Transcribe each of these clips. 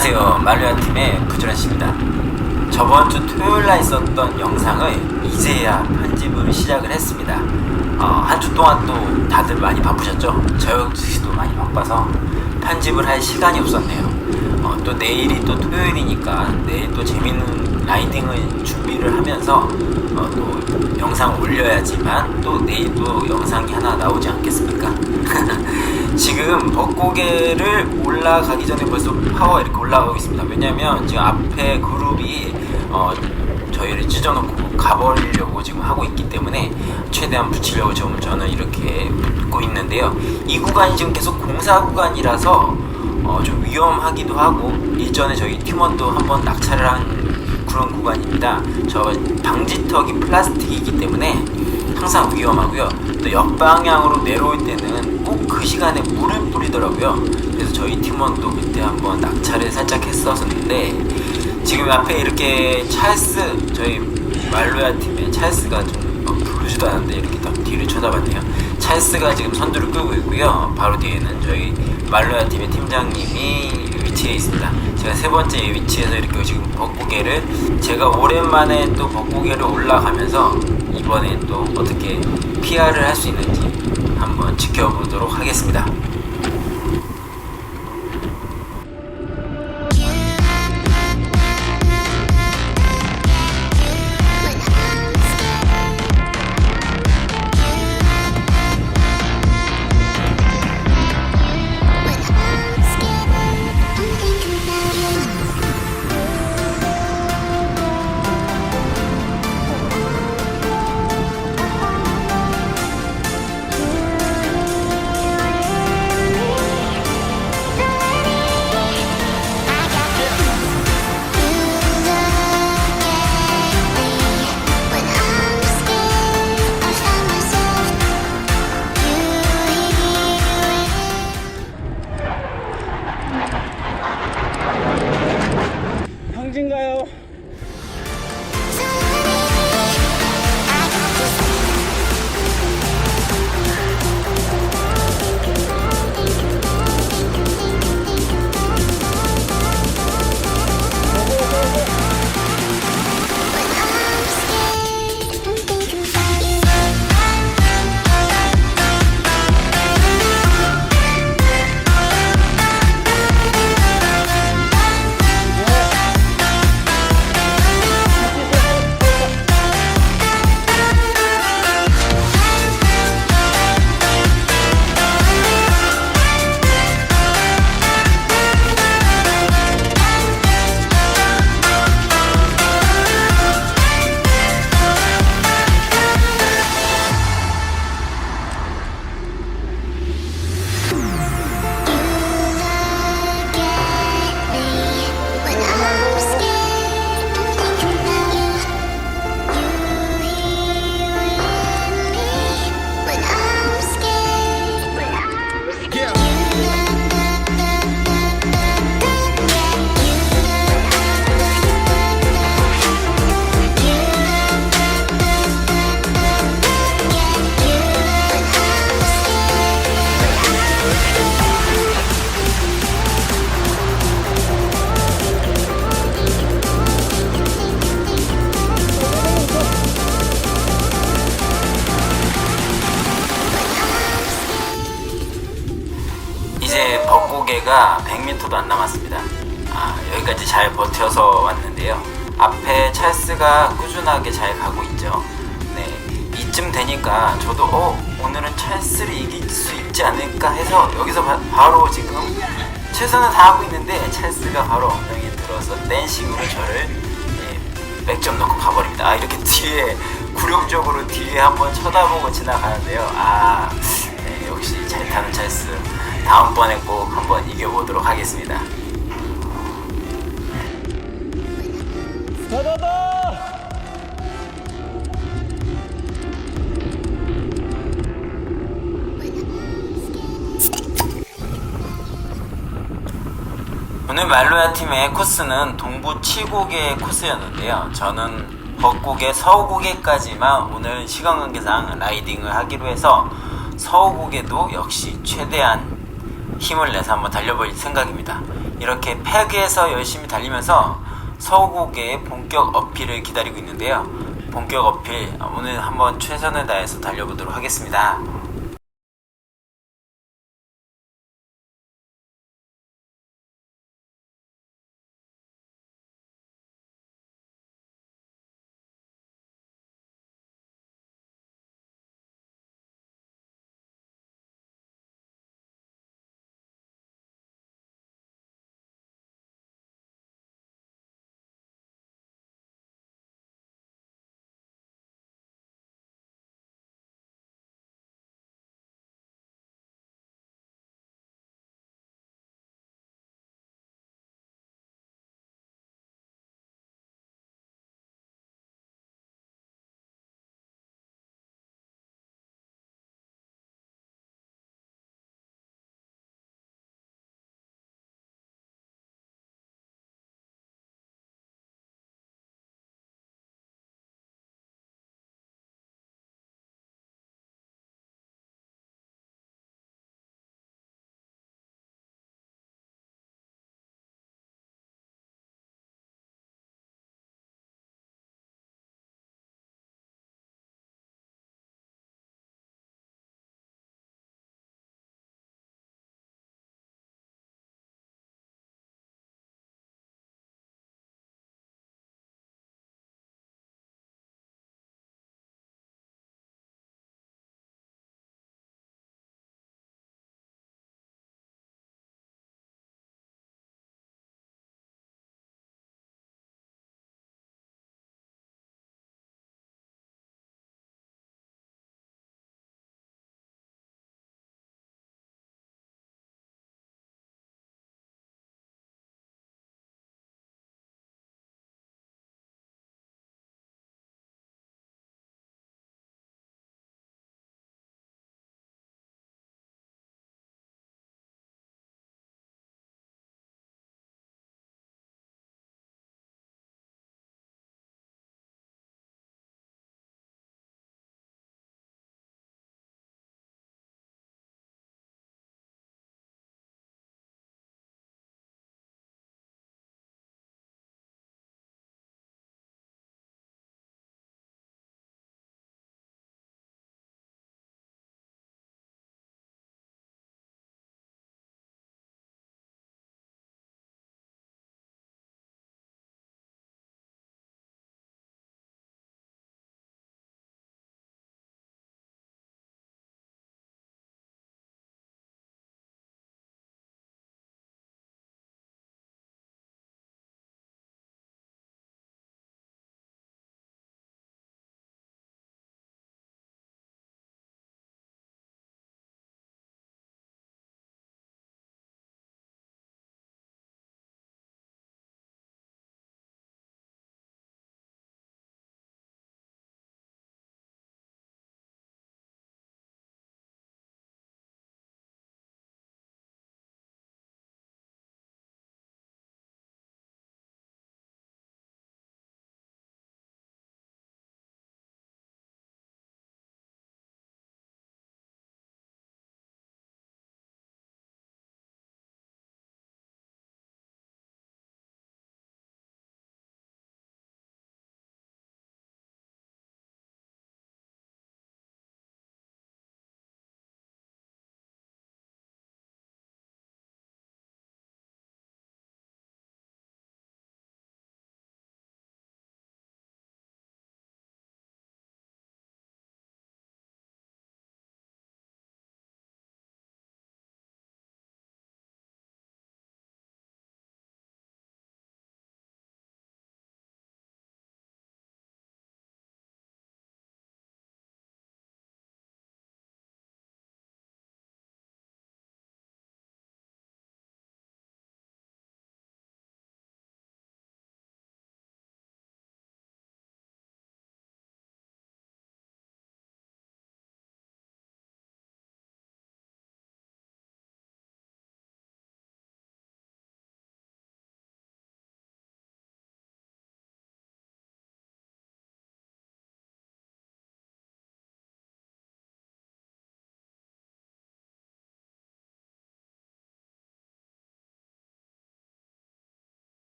안녕하세요. 말루야 팀의 부주란 씨입니다. 저번 주 토요일 날 있었던 영상을 이제야 편집을 시작을 했습니다. 어, 한 주 동안 또 다들 많이 바쁘셨죠? 저 역시도 많이 바빠서 편집을 할 시간이 없었네요. 어, 또 내일이 또 토요일이니까 내일 또 재밌는 라이딩을 준비를 하면서 어, 또 영상을 올려야지만 또 내일 또 영상이 하나 나오지 않겠습니까? 지금 벚고개를 올라가기 전에 벌써 파워 이렇게 올라가고 있습니다. 왜냐면 지금 앞에 그룹이 어, 저희를 찢어놓고 가버리려고 지금 하고 있기 때문에 최대한 붙이려고 지금 저는 이렇게 붙고 있는데요. 이 구간이 지금 계속 공사 구간이라서 어, 좀 위험하기도 하고 일전에 저희 팀원도 한번 낙차를 한 그런 구간입니다. 저 방지턱이 플라스틱이기 때문에 항상 위험하고요. 또 역방향으로 내려올 때는 꼭 그 시간에 물을 뿌리더라고요. 그래서 저희 팀원도 그때 한번 낙차를 살짝 했었는데 지금 앞에 이렇게 찰스 저희 말로야 팀의 찰스가 좀 어, 부르지도 않는데 이렇게 딱 뒤를 쳐다봤네요. 찰스가 지금 선두를 끌고 있고요. 바로 뒤에는 저희 말로야 팀의 팀장님이 위치해 있습니다. 제가 세 번째 위치에서 이렇게 지금 벚고개를 제가 오랜만에 또 벚고개를 올라가면서 이번에 또 어떻게 PR을 할 수 있는지 한번 지켜보도록 하겠습니다. 아, 여기까지 잘 버텨서 왔는데요. 앞에 찰스가 꾸준하게 잘 가고 있죠. 네, 이쯤 되니까 저도 어 오늘은 찰스를 이길 수 있지 않을까 해서 여기서 바, 로 지금 최선을 다하고 있는데 찰스가 바로 엉덩이에 들어서 댄싱으로 저를 예, 백점 넣고 가버립니다. 아 이렇게 뒤에 굴욕적으로 뒤에 한번 쳐다보고 지나가는데요. 아 네, 역시 잘 타는 찰스. 다음번에 꼭 한번 이겨보도록 하겠습니다. 더더더! 오늘 말로야 팀의 코스는 동부 7곡의 코스였는데요. 저는 벚곡의 서우곡에까지만 오늘 시간 관계상 라이딩을 하기로 해서 서우곡에도 역시 최대한 힘을 내서 한번 달려볼 생각입니다. 이렇게 패그에서 열심히 달리면서 서우국의 본격 어필을 기다리고 있는데요. 본격 어필 오늘 한번 최선을 다해서 달려보도록 하겠습니다.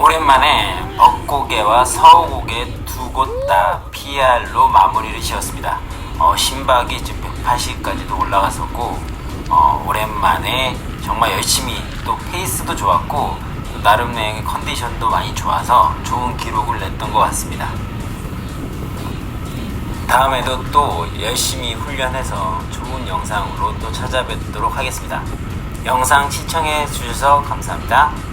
오랜만에 벚고개와 서고개 두 곳 다 PR로 마무리를 지었습니다. 어, 심박이 지금 180까지도 올라갔었고 어, 오랜만에 정말 열심히 또 페이스도 좋았고 또 나름의 컨디션도 많이 좋아서 좋은 기록을 냈던 것 같습니다. 다음에도 또 열심히 훈련해서 좋은 영상으로 또 찾아뵙도록 하겠습니다. 영상 시청해 주셔서 감사합니다.